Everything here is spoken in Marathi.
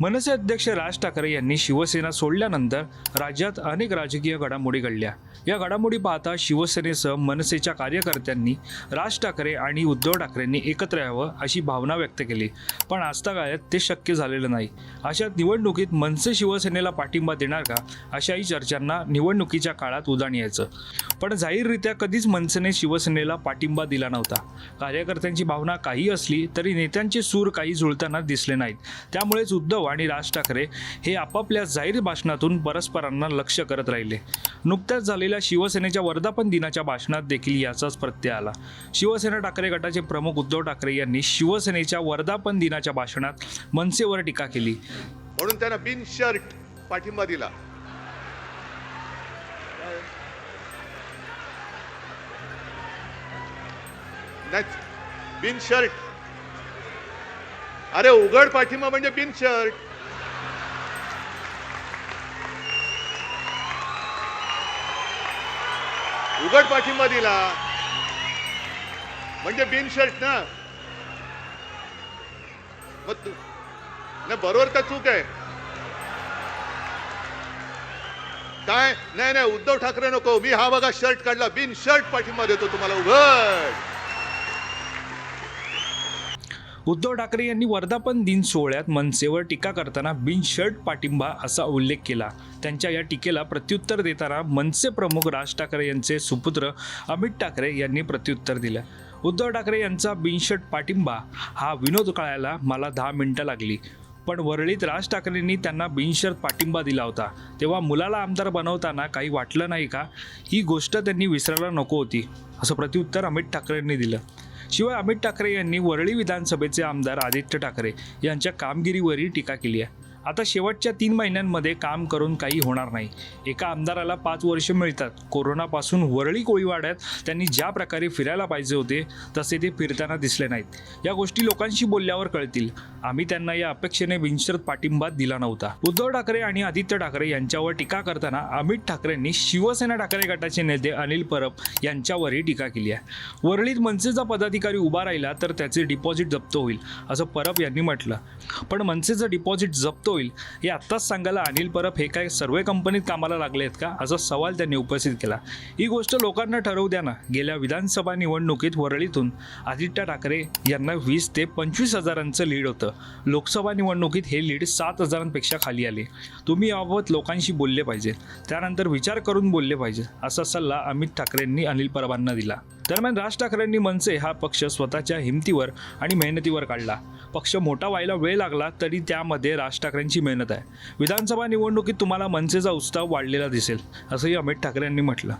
मनसे अध्यक्ष राज ठाकरे यांनी शिवसेना सोडल्यानंतर राज्यात अनेक राजकीय घडामोडी घडल्या. या घडामोडी पाहता शिवसेनेसह मनसेच्या कार्यकर्त्यांनी राज ठाकरे आणि उद्धव ठाकरेंनी एकत्र यावं अशी भावना व्यक्त केली. पण आजतागायत ते शक्य झालेलं नाही. अशा निवडणुकीत मनसे शिवसेनेला पाठिंबा देणार का? अशाही चर्चांना निवडणुकीच्या काळात उदाण यायचं. पण जाहीररित्या कधीच मनसेने शिवसेनेला पाठिंबा दिला नव्हता. कार्यकर्त्यांची भावना काही असली तरी नेत्यांचे सूर काही जुळताना दिसले नाहीत. त्यामुळेच उद्धव आणि राज ठाकरे हे आपापल्या जाहीर भाषणातून परस्परांना लक्ष करत राहिले. नुकत्याच झालेल्या शिवसेनेच्या वर्धापन दिनाच्या भाषणात देखील याचाच प्रत्यय आला. शिवसेना ठाकरे गटाचे प्रमुख उद्धव ठाकरे यांनी शिवसेनेच्या वर्धापन दिनाच्या भाषणात मनसेवर टीका केली. म्हणून त्यांना बिन शर्ट पाठिंबा दिला. बिन शर्ट अरे उघड पाठिंबा म्हणजे बिन शर्ट. उघड पाठिंबा दिला. म्हणजे बिन शर्ट ना. मग तू नाही बरोबर का चूक आहे? काय? नाही नाही उद्धव ठाकरे नको. मी हा बघा शर्ट काढला. बिन शर्ट पाठिंबा देतो तुम्हाला. उघड. उद्धव ठाकरे यांनी वर्धापन दिन सोहळ्यात मनसेवर टीका करताना बिनशर्ट पाठिंबा असा उल्लेख केला. त्यांच्या या टीकेला प्रत्युत्तर देताना मनसे प्रमुख राज ठाकरे यांचे सुपुत्र अमित ठाकरे यांनी प्रत्युत्तर दिलं. उद्धव ठाकरे यांचा बिनशर्ट पाठिंबा हा विनोद कळायला मला दहा मिनिटं लागली. पण वरळीत राज ठाकरेंनी त्यांना बिनशर्त पाठिंबा दिला होता. तेव्हा मुलाला आमदार बनवताना काही वाटलं नाही का? ही गोष्ट त्यांनी विसरायला नको होती असं प्रत्युत्तर अमित ठाकरेंनी दिलं. शिवाय अमित ठाकरे यांनी वरळी विधानसभेचे आमदार आदित्य ठाकरे यांच्या कामगिरीवरही टीका केली आहे. आता शेवटच्या तीन महिन्यांमध्ये काम करून काही होणार नाही. एका आमदाराला पाच वर्ष मिळतात. कोरोनापासून वरळी कोळीवाड्यात त्यांनी ज्या प्रकारे फिरायला पाहिजे होते तसे ते फिरताना दिसले नाहीत. या गोष्टी लोकांशी बोलल्यावर कळतील. आम्ही त्यांना या अपेक्षेने विंशरत पाठिंबा दिला नव्हता. उद्धव ठाकरे आणि आदित्य ठाकरे यांच्यावर टीका करताना अमित ठाकरेंनी शिवसेना ठाकरे गटाचे नेते अनिल परब यांच्यावरही टीका केली आहे. वरळीत मनसेचा पदाधिकारी उभा राहिला तर त्याचे डिपॉझिट जप्त होईल असं परब यांनी म्हटलं. पण मनसेचं डिपॉझिट जप्त होईल. हे आत्ताच सांगायला अनिल परब हे काय सर्व कंपनीत कामाला लागले आहेत का? असा सवाल त्यांनी उपस्थित केला. ही गोष्ट लोकांना ठरवू द्या ना. गेल्या विधानसभा निवडणुकीत वरळीतून आदित्य ठाकरे यांना वीस ते पंचवीस हजारांचं लीड होतं. लोकसभा निवडणुकीत हे लीड सात हजारांपेक्षा खाली आले. तुम्ही याबाबत लोकांशी बोलले पाहिजे. त्यानंतर विचार करून बोलले पाहिजे. असा सल्ला अमित ठाकरेंनी अनिल परबांना दिला. दरम्यान राज ठाकरेंनी मनसे हा पक्ष स्वतःच्या हिमतीवर आणि मेहनतीवर काढला. पक्ष मोठा व्हायला वेळ लागला तरी त्यामध्ये राज ठाकरेंची मेहनत आहे. विधानसभा निवडणुकीत तुम्हाला मनसेचा उत्साह वाढलेला दिसेल असंही अमित ठाकरे यांनी म्हटलं.